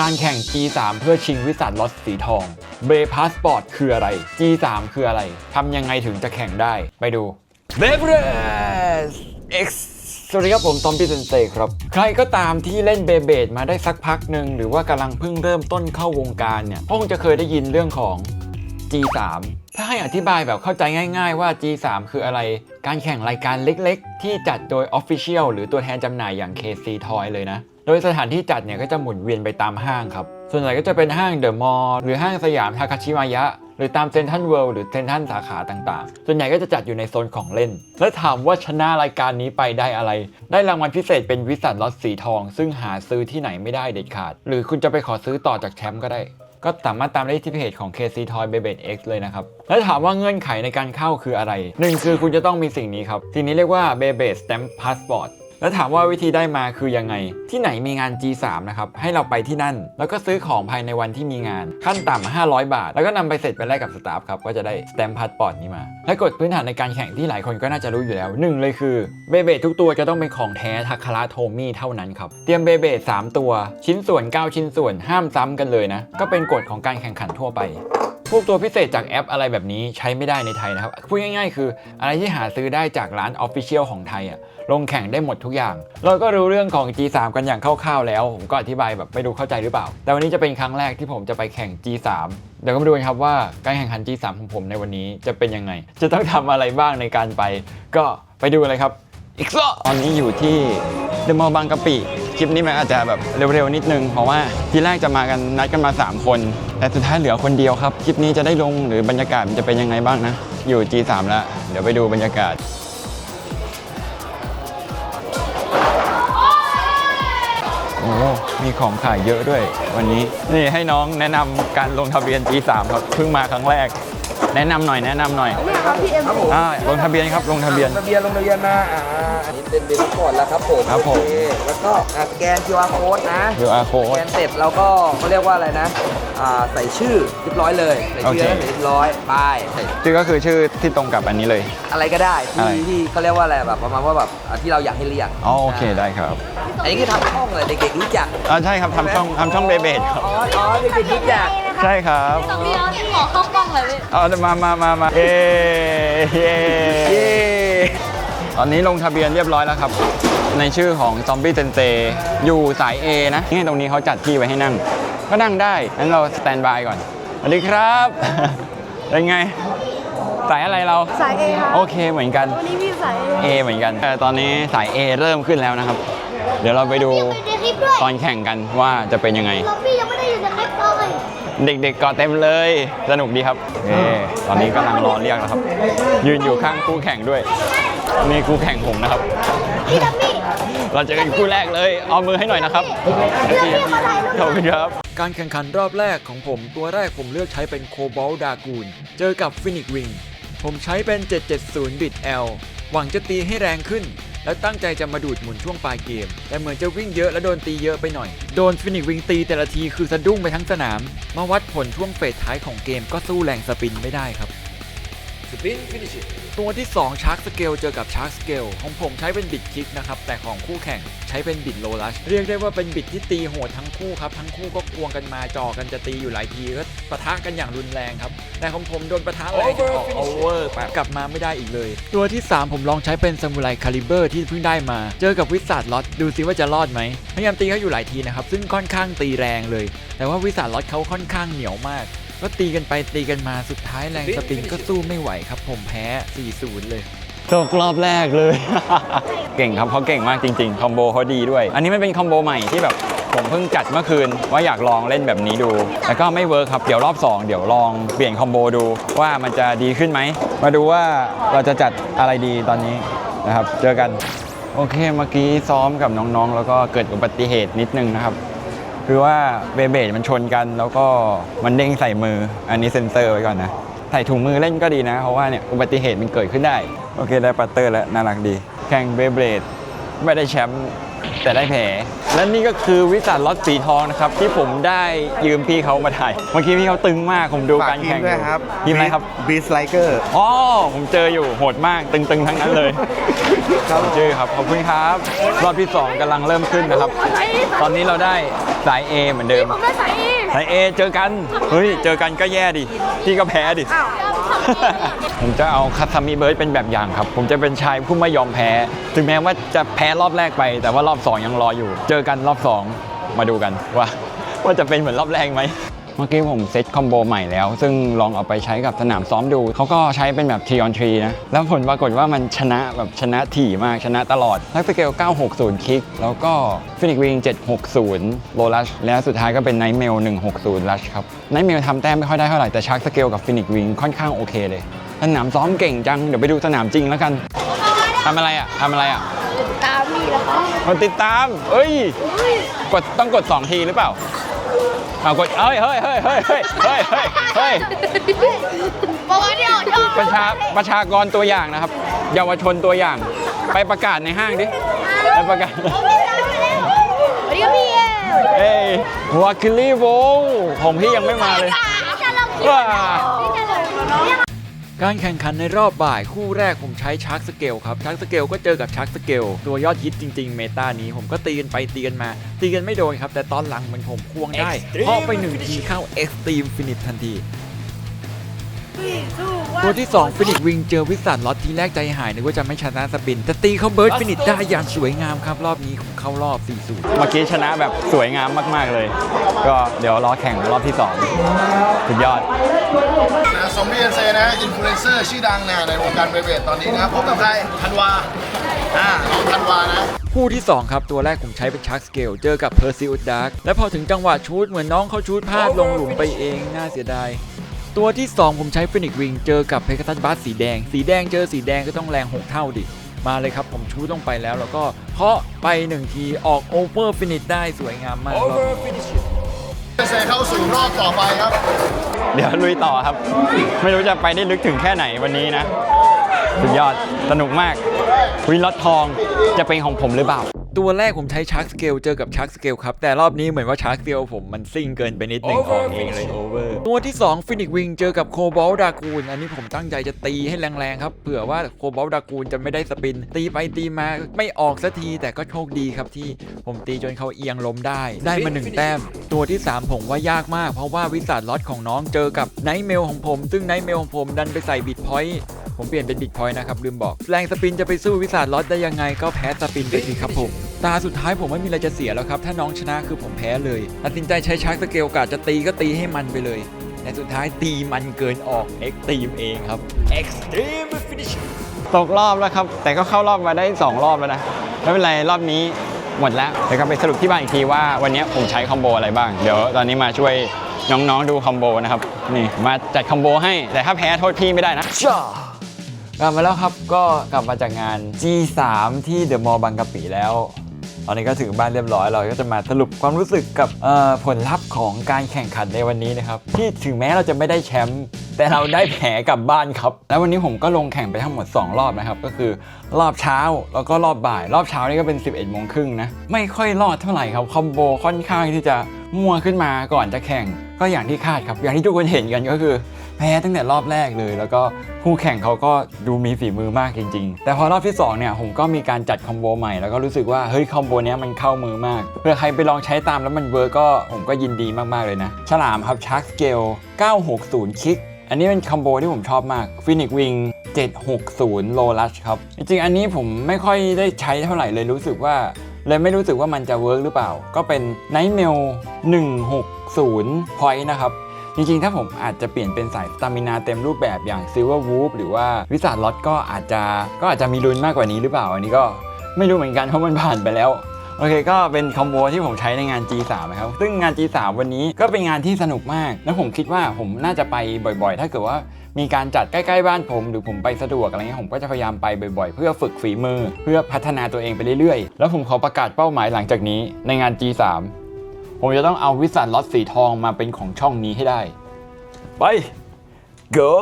การแข่ง G3 เพื่อชิงวิสัทล็อตสีทองเบรพาสปอร์ตคืออะไร G3 คืออะไรทำยังไงถึงจะแข่งได้ไปดูเบเบรส X สวัสดีครับผมตอมพี่เซนเซครับ ใครก็ตามที่เล่นเบเบดมาได้สักพักหนึ่งหรือว่ากำลังเพิ่งเริ่มต้นเข้าวงการเนี่ยคงจะเคยได้ยินเรื่องของ G3 ถ้าให้อธิบายแบบเข้าใจง่าย ๆ ว่า G3 คืออะไร การแข่งรายการเล็กๆ ที่จัดโดย Official หรือตัวแทนจำหน่ายอย่าง KC Toy เลยนะ โดยสถานที่จัดเนี่ยก็จะหมุนเวียนไปตามห้างครับ ส่วนใหญ่ก็จะเป็นห้างเดอะมอลล์หรือห้างสยามทาคาชิมายะ หรือตามเซนทันเวิลด์หรือเซนทันสาขาต่างๆ ส่วนใหญ่ก็จะจัดอยู่ในโซนของเล่น และถามว่าชนะรายการนี้ไปได้อะไร ได้รางวัลพิเศษเป็นวิสัทล็อตสีทอง ซึ่งหาซื้อที่ไหนไม่ได้เด็ดขาด หรือคุณจะไปขอซื้อต่อจากแชมป์ก็ได้ก็สามารถตามได้ที่เพจของ KC Toy b e b e d X เลยนะครับ แล้วถามว่าเงื่อนไขในการเข้าคืออะไรหนึ่งคือคุณจะต้องมีสิ่งนี้ครับ สิ่งนี้เรียกว่า b e b e d Stamp Passport แล้วถามว่าวิธีได้มาคือยังไง ที่ไหนมีงาน G3 นะครับ ให้เราไปที่นั่น แล้วก็ซื้อของภายในวันที่มีงาน ขั้นต่ำ500 บาท แล้วก็นำไปเสร็จไปแลกกับสตาฟครับ ก็จะได้ Stamp Passport นี้มา และกฎพื้นฐานในการแข่งที่หลายคนก็น่าจะรู้อยู่แล้วหนึ่งเลยคือเบเบทุกตัวจะต้องเป็นของแท้ทักคาราโทมี่เท่านั้นครับ เตรียมเบเบ3ตัว ชิ้นส่วน 9 ชิ้นส่วนห้ามซ้ำกันเลยนะ ก็เป็นกฎของการแข่งขันทั่วไป พวกตัวพิเศษจากแอปอะไรแบบนี้ใช้ไม่ได้ในไทยนะครับ พูดง่าย ๆ คืออะไรที่หาซื้อได้จากร้าน Official ของไทยอะลงแข่งได้หมดทุกอย่าง เราก็รู้เรื่องของ G3 กันอย่างคร่าวๆแล้ว ผมก็อธิบายแบบไม่รู้เข้าใจหรือเปล่า แต่วันนี้จะเป็นครั้งแรกที่ผมจะไปแข่ง G3 เดี๋ยวก็มาดูกันครับว่าการแข่งขัน G3 ของผมในวันนี้จะเป็นยังไง จะต้องทำอะไรบ้างในการไป ก็ไปดูเลยครับอีกรอตอนนี้อยู่ที่เดอะมอลล์บางกะปิ คลิปนี้มันอาจจะแบบเร็วๆนิดนึง เพราะว่าที่แรกจะมากันนัดกันมา 3 คน แต่สุดท้ายเหลือคนเดียวครับ คลิปนี้จะได้ลงหรือบรรยากาศมันจะเป็นยังไงบ้างนะ อยู่ G3 แล้ว เดี๋ยวไปดูบรรยากาศโอ้มีของขายเยอะด้วยวันนี้ นี่ให้น้องแนะนำการลงทะเบียน G3 ครับ เพิ่งมาครั้งแรก แนะนำหน่อยแนะนำหน่อยเนี่ยครับพี่เอ็มอ่าลงทะเบียนครับลงทะเบียนทะเบียนลงทะเบียนมาอ่าอันนี้เป็นเบสปอร์ตแล้วครับผมครับผม โอเแล้วก็อ่าสแกน QR code นะ QR ส code แกนเสร็จเราก็เขาเรียกว่าอะไรนะอ่าใส่ชื่อเรียบร้อยเลยใส่ชื่อโอเคแล้วเสร็จเรียบร้อยไปใส่ชื่อก็คือชื่อที่ตรงกับอันนี้เลย อะไรก็ได้อะไร ที่ที่เขาเรียกว่าอะไรแบบประมาณว่าแบบอ่าที่เราอยากให้เรียกอ๋อโอเคได้ครับอันนี้คือทำช่องเลยเด็กๆรู้จักอ๋อใช่ครับทำช่องทำช่องเบเบดครับ อ๋ออ๋อเด็กๆรู้จัก ใช่ครับตรงนี้ที่หมอเข้ากล้องเลยพี่เอามามามามาเย้เย้เย้ตอนนี้ลงทะเบียนเรียบร้อยแล้วครับ ในชื่อของซอมบี้เซนเซอยู่สาย A นะนี่ตรงนี้เขาจัดที่ไว้ให้นั่ง ก็นั่งได้งั้นเราสแตนบายก่อนสวัสดีครับเป็นไงสายอะไรเราสายเอค่ะโอเคเหมือนกันวันนี้พี่สาย A เหมือนกันแต่ตอนนี้สาย A เริ่มขึ้นแล้วนะครับ เดี๋ยวเราไปดูในคลิปด้วยตอนแข่งกันว่าจะเป็นยังไงล็อบบี้ยังไม่ได้อยู่ในคลิปเลย เด็กๆเกาะเต็มเลย สนุกดีครับเอตอนนี้กำลังรอเรียกแล้วครับ ยืนอยู่ข้างคู่แข่งด้วยนี่คู่แข่งผมนะครับ พี่ดัมมี่เราเจอกันคู่แรกเลย เอามือให้หน่อยนะครับพี่ดัมมี่มาถ่ายรูปขอบคุณครับ การแข่งขันรอบแรกของผมตัวแรกผมเลือกใช้เป็นโคบอลดากูนเจอกับฟินิกวิง ผมใช้เป็น 770 บิต L หวังจะตีให้แรงขึ้น และตั้งใจจะมาดูดหมุนช่วงปลายเกม แต่เหมือนจะวิ่งเยอะและโดนตีเยอะไปหน่อย โดนฟินิกวิงตีแต่ละทีคือสะดุ้งไปทั้งสนาม มาวัดผลช่วงเฟสท้ายของเกมก็สู้แรงสปินไม่ได้ครับ ปินฟินิชตัวที่ 2 ชาร์ k สเกลเจอกับชาร์ k สเกลของผมใช้เป็นบิดคิกนะครับ แต่ของคู่แข่งใช้เป็นบิดโลลัช เรียกได้ว่าเป็นบิดที่ตีโหดทั้งคู่ครับ ทั้งคู่ก็ควงกันมาจอกันจะตีอยู่หลายที ก็ปะทะกันอย่างรุนแรงครับ แต่ของผมโดนปะทะแรงจนออกโอเวอร์แบบกลับมาไม่ได้อีกเลย ตัวที่ 3 ผมลองใช้เป็นซามูไรคาลิเบอร์ที่เพิ่งได้มา เจอกับวิสาดล็อตดูซิว่าจะรอดไหมพยายามตีเขาอยู่หลายทีนะครับซึ่งค่อนข้างตีแรงเลย แต่ว่าวิสาดล็อตเขาค่อนข้างเหนียวมาก ก็ตีกันไปตีกันมาสุดท้ายแรงสปินก็สู้ไม่ไหวครับ ผมแพ้ 4-0 เลยตกรอบแรกเลย เก่งครับเขาเก่งมากจริง ๆ คอมโบเขาดีด้วย อันนี้มันเป็นคอมโบใหม่ที่แบบผมเพิ่งจัดเมื่อคืนว่าอยากลองเล่นแบบนี้ดู แต่ก็ไม่เวิร์คครับ เดี๋ยวรอบ 2 เดี๋ยวลองเปลี่ยนคอมโบดูว่ามันจะดีขึ้นไหม มาดูว่าเราจะจัดอะไรดีตอนนี้นะครับ เจอกัน โอเคเมื่อกี้ซ้อมกับน้องๆ แล้วก็เกิดอุบัติเหตุนิดนึงนะครับ คือว่าเบเบดมันชนกันแล้วก็มันเด้งใส่มือ อันนี้เซ็นเซอร์ไว้ก่อนนะ ใส่ถุงมือเล่นก็ดีนะ เพราะว่าเนี่ยอุบัติเหตุมันเกิดขึ้นได้ โอเคได้ปัตเตอร์แล้วน่ารักดี แข่งเบเบดไม่ได้แชมป์ แต่ได้แผลและนี่ก็คือวิสัทล็อตสีทองนะครับ ที่ผมได้ยืมพี่เขามาถ่ายเมื่อกี้พี่เขาตึงมากผมดูฝากการทีมแข่งด้วยครับทีมอะไรครับบีสไลเกอร์อ๋อผมเจออยู่โหดมากตึงๆทั้งนั้นเลยครับชื่อครับขอบคุณครับรอบที่ 2กำลังเริ่มขึ้นนะครับ ตอนนี้เราได้สาย A เหมือนเดิมผมได้ใส่อีกสาย A เจอกันเฮ้ยเจอกันก็แย่ดิพี่ก็แพ้ดิ ผมจะเอาคาซามิเบิร์ดเป็นแบบอย่างครับ ผมจะเป็นชายผู้ไม่ยอมแพ้ ถึงแม้ว่าจะแพ้รอบแรกไป แต่ว่ารอบ 2 ยังรออยู่ เจอกันรอบ 2 มาดูกันว่า ว่าจะเป็นเหมือนรอบแรกไหม เมื่อกี้ผมเซตคอมโบใหม่แล้ว ซึ่งลองเอาไปใช้กับสนามซ้อมดู เขาก็ใช้เป็นแบบ t on 3 นะ แล้วผลปรากฏว่ามันชนะแบบชนะถี่มากชนะตลอดทักสเกล 960 คิก แล้วก็ฟินิกวิง 760 โลลัช และสุดท้ายก็เป็นไนท์เมล 160 ลัชครับ ไนท์เมลทำแต้มไม่ค่อยได้เท่าไหร่ แต่ชักสเกลกับฟินิกวิงค่อนข้างโอเคเลย สนามซ้อมเก่งจัง เดี๋ยวไปดูสนามจริงแล้วกันทำอะไรอะทำอะไรอะตามมีแล้วครับมาติดตามเอ้ยกดต้องกด 2 ทีหรือเปล่า เอากดเฮ้ยเฮ้ยเฮ้ยเฮ้ยเฮ้ยเฮ้ยเฮ้ยเฮ้ยบอกว่าเดี๋ยวเดี๋ยวประชาประชากรตัวอย่างนะครับ เยาวชนตัวอย่าง ไปประกาศในห้างดิไปประกาศสวัสดีครับพี่เอเอ้ยวาคิลี่โวของพี่ยังไม่มาเลยจะลองคิดว้า การแข่งขันในรอบบ่ายคู่แรกผมใช้ชาร์กสเกลครับชาร์กสเกลก็เจอกับชาร์กสเกลตัวยอดฮิตจริง ๆ เมตานี้ผมก็ตีกันไปตีกันมา ตีกันไม่โดนครับ แต่ตอนหลังมันผมควงได้เพราะไปหนึ่งทีเข้าเอ็กซ์ตรีมฟินิชทันที ตัวที่2ฟินิชวิงเจอวิสันล็อตทีแรกใจหายนึกว่าจะไม่ชนะสปินแต่ตีเขาเบิร์ดฟินิชได้อย่างสวยงามครับรอบนี้ผมเข้ารอบ 4 0 เมื่อกี้ชนะแบบสวยงามมากๆเลย ก็เดี๋ยวรอแข่งรอบที่2สุดยอด นะซอมบี้เอ็นเซนะอินฟลูเอนเซอร์ชื่อดังนะในวงการเบเบตตอนนี้นะครับพบกับใครธันวาอ่าน้องธันวานะ คู่ที่ 2 ครับ ตัวแรกผมใช้เป็นชักสเกลเจอกับเพอร์ซิ d ดาร์กและพอถึงจังหวะชูดเหมือนน้องเขาชูดพลาดลงหลุมไปเองน่าเสียดาย ตัวที่ 2 ผมใช้ฟินิกวิงเจอกับเพก a ตัสบัสสีแดง สีแดงเจอสีแดงก็ต้องแรง 6 เท่าดิ มาเลยครับผมชูดลงไปแล้ว แล้วก็เคาะไป 1 ทีออกโอเวอร์ฟินิชได้สวยงามมากรอบนี้เอ็นเซเข้าสู่รอบต่อไปครับ เดี๋ยวลุยต่อครับ ไม่รู้จะไปได้ลึกถึงแค่ไหนวันนี้นะ สุดยอดสนุกมากวินล็อตทองจะเป็นของผมหรือเปล่า ตัวแรกผมใช้ชาร์กสเกลเจอกับชาร์กสเกลครับ แต่รอบนี้เหมือนว่าชาร์กสเกลผมมันซิ่งเกินไปนิดหนึ่งออกเองเลยโอเวอร์ตัวที่2ฟินิกวิงเจอกับโคบอลดากูนอันนี้ผมตั้งใจจะตีให้แรงๆครับเผื่อว่าโคบอลดากูนจะไม่ได้สปิน ตีไปตีมาไม่ออกสักทีแต่ก็โชคดีครับที่ผมตีจนเขาเอียงล้มได้ ได้มาหนึ่งแต้ม ตัวที่ 3 ผมว่ายากมาก เพราะว่าวิสัทล็อตของน้องเจอกับไนท์เมลของผม ซึ่งไนท์เมลของผมดันไปใส่บิดพอยต์ผมเปลี่ยนเป็นบิดพอยต์นะครับลืมบอก แรงสปินจะไปสู้วิสัทล็อตได้ยังไงก็แพ้สปินไปสิครับผม ตาสุดท้ายผมไม่มีอะไรจะเสียแล้วครับ ถ้าน้องชนะคือผมแพ้เลยตัดสินใจใช้ชาร์กสเกลกะจะตีก็ตีให้มันไปเลยแต่สุดท้ายตีมันเกินออกเอ็กตีมเองครับ Extreme Finish ตกรอบแล้วครับ แต่ก็เข้ารอบมาได้ 2 รอบแล้วนะ ไม่เป็นไร รอบนี้หมดแล้วเดี๋ยวก็ไปสรุปที่บ้านอีกทีว่าวันนี้ผมใช้คอมโบอะไรบ้าง เดี๋ยวตอนนี้มาช่วยน้องๆดูคอมโบนะครับ นี่มาจัดคอมโบให้ แต่ถ้าแพ้โทษพี่ไม่ได้นะจ้ากลับมาแล้วครับก็กลับมาจากงาน G3 ที่เดอะมอลล์บางกะปิแล้ว ตอนนี้ก็ถึงบ้านเรียบร้อยเราก็จะมาสรุปความรู้สึกกับผลลัพธ์ของการแข่งขันในวันนี้นะครับ ที่ถึงแม้เราจะไม่ได้แชมป์แต่เราได้แผลกลับบ้านครับ แล้ววันนี้ผมก็ลงแข่งไปทั้งหมด 2 รอบนะครับ ก็คือรอบเช้าแล้วก็รอบบ่าย รอบเช้านี่ก็เป็น 11โมงครึ่งนะ ไม่ค่อยรอดเท่าไหร่ครับคอมโบค่อนข้างที่จะมั่วขึ้นมาก่อนจะแข่ง ก็อย่างที่คาดครับ อย่างที่ทุกคนเห็นกันก็คือ แพ้ตั้งแต่รอบแรกเลย แล้วก็คู่แข่งเขาก็ดูมีฝีมือมากจริง ๆ แต่พอรอบที่2เนี่ยผมก็มีการจัดคอมโบใหม่แล้วก็รู้สึกว่าเฮ้ยคอมโบนี้มันเข้ามือมากเพื่อใครไปลองใช้ตามแล้วมันเวิร์กก็ผมก็ยินดีมากๆเลยนะ ฉลามครับชาร์กสเกล960คิกอันนี้เป็นคอมโบที่ผมชอบมากฟินิกวิง760โลลัชครับ จริงๆ อันนี้ผมไม่ค่อยได้ใช้เท่าไหร่เลยรู้สึกว่า เลยไม่รู้สึกว่ามันจะเวิร์กหรือเปล่า ก็เป็น Nightmail 160 Point นะครับ จริงๆ ถ้าผมอาจจะเปลี่ยนเป็นสายสตามินาเต็มรูปแบบอย่าง Silver Wolf หรือว่าวิสาล็อตก็อาจจะก็อาจจะมีลุ้นมากกว่านี้หรือเปล่า อันนี้ก็ไม่รู้เหมือนกันเพราะมันผ่านไปแล้วโอเคก็เป็นคอมโบที่ผมใช้ในงาน G3 นะครับ ซึ่งงาน G3 วันนี้ก็เป็นงานที่สนุกมาก แล้วผมคิดว่าผมน่าจะไปบ่อยๆ ถ้าเกิดว่ามีการจัดใกล้ๆบ้านผม หรือผมไปสะดวกอะไรเงี้ยผมก็จะพยายามไปบ่อยๆ เพื่อฝึกฝีมือ เพื่อพัฒนาตัวเองไปเรื่อยๆ แล้วผมขอประกาศเป้าหมายหลังจากนี้ในงาน G3 ผมจะต้องเอาวิสันล็อตสีทองมาเป็นของช่องนี้ให้ได้ ไป go